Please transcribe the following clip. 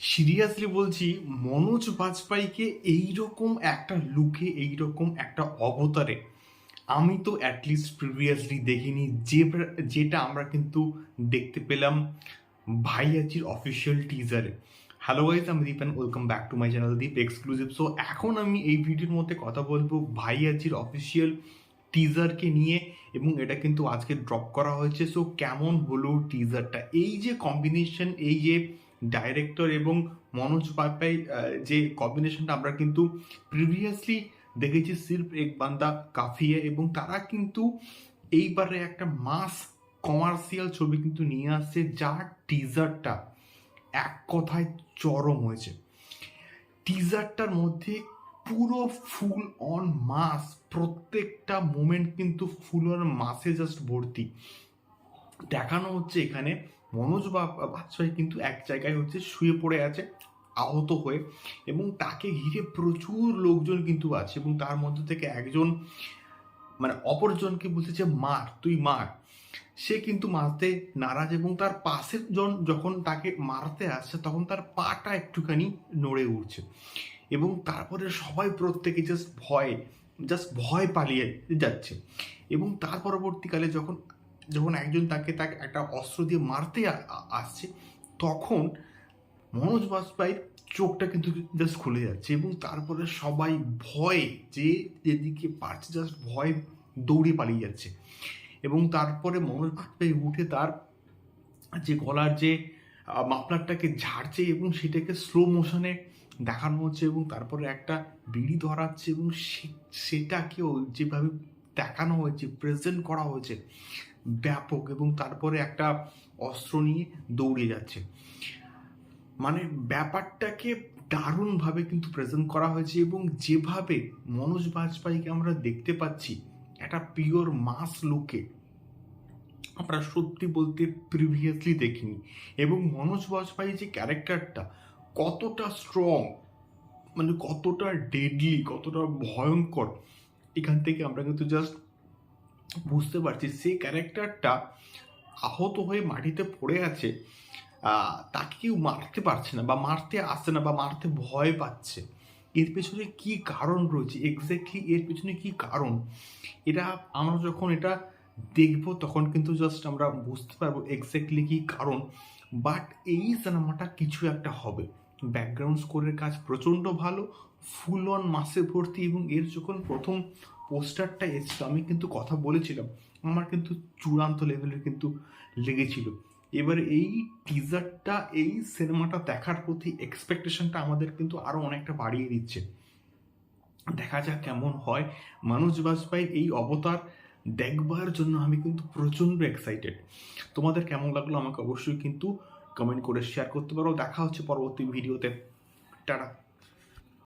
Seriously বলছি, মনোজ বাজপেয়ীকে এইরকম একটা লুকে এইরকম একটা অবতারে আমি তো অ্যাটলিস্ট প্রিভিয়াসলি দেখিনি। যে যেটা আমরা কিন্তু দেখতে পেলাম ভাইয়াজির অফিসিয়াল টিজারে হ্যালো গাইজ আমি Deep and welcome back to my channel Deep exclusive so এখন আমি এই ভিডিওর মধ্যে কথা বলব ভাইয়াজির অফিসিয়াল টিজারকে নিয়ে এবং এটা কিন্তু আজকে ড্রপ করা হয়েছে। সো কেমন হলো টিজারটা এই যে কম্বিনেশন এই যে ডাইরেক্টর এবং মনোজ বাজপেয়ী যে কম্বিনেশনটা আমরা কিন্তু প্রিভিয়াসলি দেখেছি সির্ফ এক বান্দা, কাফিয়ে, এবং তারা কিন্তু এইবারে একটা মাস কমার্শিয়াল ছবি কিন্তু নিয়ে আসছে, যার টিজারটা এক কথায় চরম হয়েছে। টিজারটার মধ্যে পুরো ফুল অন মাস প্রত্যেকটা মোমেন্ট কিন্তু ফুল অন মাসে জাস্ট ভর্তি। দেখানো হচ্ছে এখানে। মনোজ বা- কিন্তু এক জায়গায় হচ্ছে শুয়ে পড়ে আছে, আহত হয়ে এবং তাকে ঘিরে প্রচুর লোকজন কিন্তু আছে এবং তার মধ্যে থেকে একজন মানে অপরজনকে বলছে যে মার, তুই মার। সে কিন্তু মারতে নারাজ এবং তার পাশের জন যখন তাকে মারতে আসছে তখন তার পাটা একটুখানি নড়ে উঠছে এবং তারপরে সবাই প্রত্যেকে জাস্ট ভয় জাস্ট ভয় পালিয়ে যাচ্ছে এবং তার পরবর্তীকালে যখন যখন একজন তাকে তাকে একটা অস্ত্র দিয়ে মারতে আসছে, তখন মনোজ বাজপেয়ীর চোখটা কিন্তু জাস্ট খুলে যাচ্ছে এবং তারপরে সবাই ভয়ে যে যেদিকে পারছে জাস্ট ভয় দৌড়ে পালিয়ে যাচ্ছে। এবং তারপরে মনোজ বাজপেয়ী উঠে তার যে গলার যে মাফলারটাকে ঝাড়ছে এবং সেটাকে স্লো মোশনে দেখানো হচ্ছে এবং তারপরে একটা বিড়ি ধরাচ্ছে এবং সেটাকেও যেভাবে দেখানো হয়েছে প্রেজেন্ট করা হয়েছে ব্যাপক এবং তারপরে একটা অস্ত্র নিয়ে দৌড়ে যাচ্ছে। মানে ব্যাপারটাকে দারুণভাবে কিন্তু প্রেজেন্ট করা হয়েছে এবং যেভাবে মনোজ বাজপেয়ীকে আমরা দেখতে পাচ্ছি, একটা পিওর মাস লুকে, আমরা সত্যি বলতে প্রিভিয়াসলি দেখিনি। এবং মনোজ বাজপেয়ী যে ক্যারেক্টারটা, কতটা স্ট্রং মানে কতটা ডেডলি কতটা ভয়ঙ্কর, এখান থেকে আমরা কিন্তু জাস্ট বুঝতে পারছি, সেই ক্যারেক্টারটা আহত হয়ে মাটিতে পড়ে আছে তাকে কেউ মারতে পারছে না বা মারতে আসছে না বা মারতে ভয় পাচ্ছে। এর পেছনে কি কারণ রয়েছে? এক্স্যাক্টলি এর পেছনে কি কারণ? এটা আমরা যখন এটা দেখব, তখন কিন্তু জাস্ট আমরা বুঝতে পারব এক্স্যাক্টলি কি কারণ। বাট এই সিনেমাটা কিছু একটা হবে। ব্যাকগ্রাউন্ড স্কোরের কাজ প্রচণ্ড ভালো ফুল অন মাসে ভর্তি এবং এর যখন প্রথম পোস্টারটা এসেছিল, আমি কিন্তু কথা বলেছিলাম, আমার কিন্তু চূড়ান্ত লেভেলের কিন্তু লেগেছিল। এবার এই টিজারটা এই সিনেমাটা দেখার প্রতি এক্সপেকটেশনটা আমাদের কিন্তু আরও অনেকটা বাড়িয়ে দিচ্ছে। দেখা যাক কেমন হয়। মানুষ বাজপেয়ী এই অবতার দেখবার জন্য আমি কিন্তু প্রচণ্ড এক্সাইটেড তোমাদের কেমন লাগল আমাকে অবশ্যই কিন্তু কমেন্ট করে শেয়ার করতে পারো। দেখা হচ্ছে পরবর্তী ভিডিওতে টাটা।